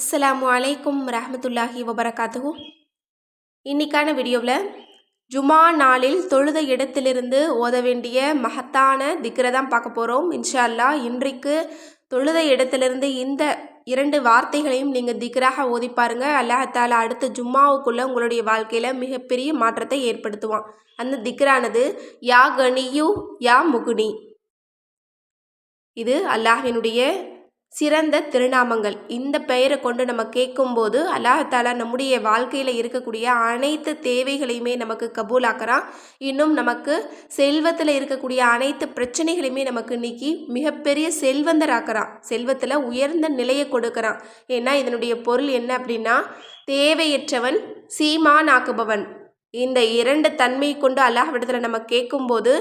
அஸ்லாம் அலைக்கும் ரஹமத்துல்லாஹி வபரகாத்து இன்னைக்கான வீடியோவில் ஜுமா நாளில் தொழுத இடத்திலிருந்து ஓத வேண்டிய மகத்தான திக்ரை தான் பார்க்க போகிறோம். இன்ஷா அல்லாஹ் இன்றைக்கு தொழுத இடத்திலிருந்து இந்த இரண்டு வார்த்தைகளையும் நீங்கள் திக்ராக ஓதி பாருங்க. அல்லாஹால அடுத்த ஜும்மாவுக்குள்ளே உங்களுடைய வாழ்க்கையில் மிகப்பெரிய மாற்றத்தை ஏற்படுத்துவான். அந்த திக்ரானது யா கனியு யா முகுனி. இது அல்லாஹினுடைய சிறந்த திருநாமங்கள். இந்த பெயரை கொண்டு நம்ம கேட்கும்போது அல்லாஹாலா நம்முடைய வாழ்க்கையில் இருக்கக்கூடிய அனைத்து தேவைகளையுமே நமக்கு கபூலாக்குறான். இன்னும் நமக்கு செல்வத்தில் இருக்கக்கூடிய அனைத்து பிரச்சனைகளையுமே நமக்கு நீக்கி மிகப்பெரிய செல்வந்தராக்குறான். செல்வத்தில் உயர்ந்த நிலையை கொடுக்குறான். ஏன்னா இதனுடைய பொருள் என்ன அப்படின்னா தேவையற்றவன் சீமான் ஆக்குபவன் இந்த இரண்டு தன்மை கொண்டு அல்லாஹ்விடத்தில் நம்ம கேட்கும்போது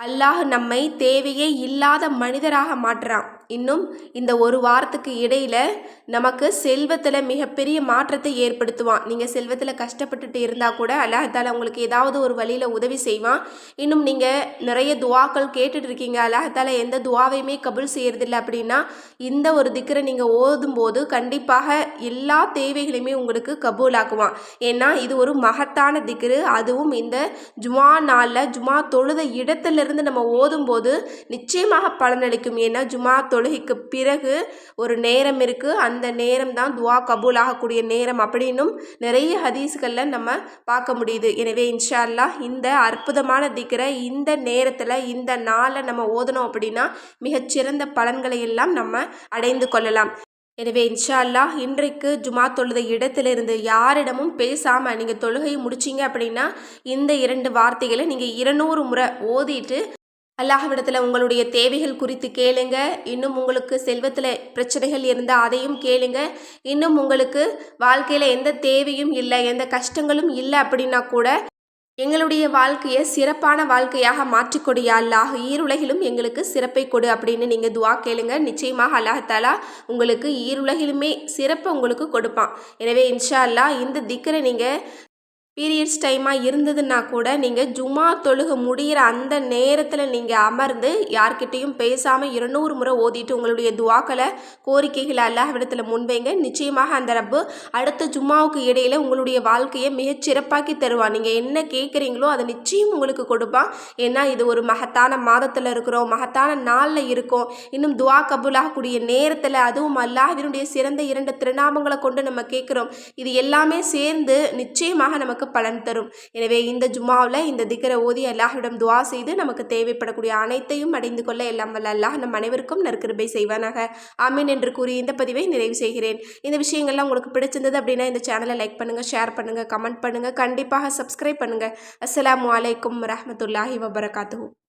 அல்லாஹ் நம்மை தேவையே இல்லாத மனிதராக மாற்றுறான். இன்னும் இந்த ஒரு வாரத்துக்கு இடையில் நமக்கு செல்வத்தில் மிகப்பெரிய மாற்றத்தை ஏற்படுத்துவான். நீங்கள் செல்வத்தில் கஷ்டப்பட்டுட்டு இருந்தால் கூட அல்லாஹால உங்களுக்கு ஏதாவது ஒரு வழியில் உதவி செய்வான். இன்னும் நீங்கள் நிறைய துவாக்கள் கேட்டுட்டு இருக்கீங்க. அல்லாஹால எந்த துவாவையுமே கபுல் செய்யறதில்ல அப்படின்னா இந்த ஒரு திக்கரை நீங்கள் ஓதும்போது கண்டிப்பாக எல்லா தேவைகளையுமே உங்களுக்கு கபூலாக்குவான். ஏன்னா இது ஒரு மகத்தான திக்ரு. அதுவும் இந்த ஜுமா நாளில் ஜுமா தொழுத இடத்துலேருந்து நம்ம ஓதும்போது நிச்சயமாக பலனளிக்கும். ஏன்னா ஜுமா தொழுகைக்கு பிறகு ஒரு நேரம் இருக்குது அந்த நேரம் தான் துவா கபூல் ஆகக்கூடிய நேரம் அப்படின்னும் நிறைய ஹதீஸ்களில் நம்ம பார்க்க முடியுது. எனவே இன்ஷா அல்லாஹ் இந்த அற்புதமான திக்கரை இந்த நேரத்தில் இந்த நாளில் நம்ம ஓதணும் அப்படின்னா மிகச்சிறந்த பலன்களை எல்லாம் நம்ம அடைந்து கொள்ளலாம். எனவே இன்ஷா அல்லாஹ் இன்றைக்கு ஜுமா தொழுத இடத்திலிருந்து யாரிடமும் பேசாமல் நீங்கள் தொழுகையை முடிச்சிங்க அப்படின்னா இந்த இரண்டு வார்த்தைகளை நீங்கள் இருநூறு முறை ஓதிட்டு அல்லாஹ்விடத்தில் உங்களுடைய தேவைகள் குறித்து கேளுங்க. இன்னும் உங்களுக்கு செல்வத்தில் பிரச்சனைகள் இருந்தால் அதையும் கேளுங்க. இன்னும் உங்களுக்கு வாழ்க்கையில் எந்த தேவையும் இல்லை எந்த கஷ்டங்களும் இல்லை அப்படின்னா கூட எங்களுடைய வாழ்க்கையை சிறப்பான வாழ்க்கையாக மாற்றிக்கொடியா அல்லாஹ். ஈருலகிலும் எங்களுக்கு சிறப்பை கொடு அப்படின்னு நீங்கள் துவா கேளுங்க. நிச்சயமாக அல்லாஹாலா உங்களுக்கு ஈருலகிலுமே சிறப்பை உங்களுக்கு கொடுப்பான். எனவே இன்ஷா அல்லாஹ் இந்த திக்கரை நீங்கள் பீரியட்ஸ் டைமாக இருந்ததுன்னா கூட நீங்கள் ஜுமா தொழுக முடிகிற அந்த நேரத்தில் நீங்கள் அமர்ந்து யார்கிட்டையும் பேசாமல் இருநூறு முறை ஓதிட்டு உங்களுடைய துவாக்களை கோரிக்கைகளை அல்லாஹ்விடத்தில் முன்வைங்க. நிச்சயமாக அந்த ரப்பு அடுத்த ஜும்மாவுக்கு இடையில் உங்களுடைய வாழ்க்கையை மிகச் சிறப்பாக்கி தருவான். நீங்கள் என்ன கேட்குறீங்களோ அதை நிச்சயம் உங்களுக்கு கொடுப்பான். ஏன்னா இது ஒரு மகத்தான மாதத்தில் இருக்கிறோம் மகத்தான நாளில் இருக்கோம். இன்னும் துவா கபூலாகக்கூடிய நேரத்தில் அதுவும் அல்லாஹினுடைய சிறந்த இரண்டு திருநாமங்களை கொண்டு நம்ம கேட்குறோம் இது எல்லாமே சேர்ந்து நிச்சயமாக நமக்கு பலன் தரும். எனவே இந்த ஜும்மாவில் இந்த திக்கரை ஓதி அல்லாஹிடம் துவா செய்து நமக்கு தேவைப்படக்கூடிய அனைத்தையும் அடைந்து கொள்ள எல்லாம் வல்ல அல்லாஹ் நம் அனைவருக்கும் நற்கிருபை செய்வானாக. ஆமீன் என்று கூறி இந்த பதிவை நிறைவு செய்கிறேன். இந்த விஷயங்கள்லாம் உங்களுக்கு பிடிச்சிருந்தது அப்படின்னா இந்த சேனலை லைக் பண்ணுங்கள் ஷேர் பண்ணுங்கள் கமெண்ட் பண்ணுங்கள் கண்டிப்பாக சப்ஸ்கிரைப் பண்ணுங்கள் அஸ்லாம் வலைக்கம் வரமத்துல்லாஹி வபரகாத்து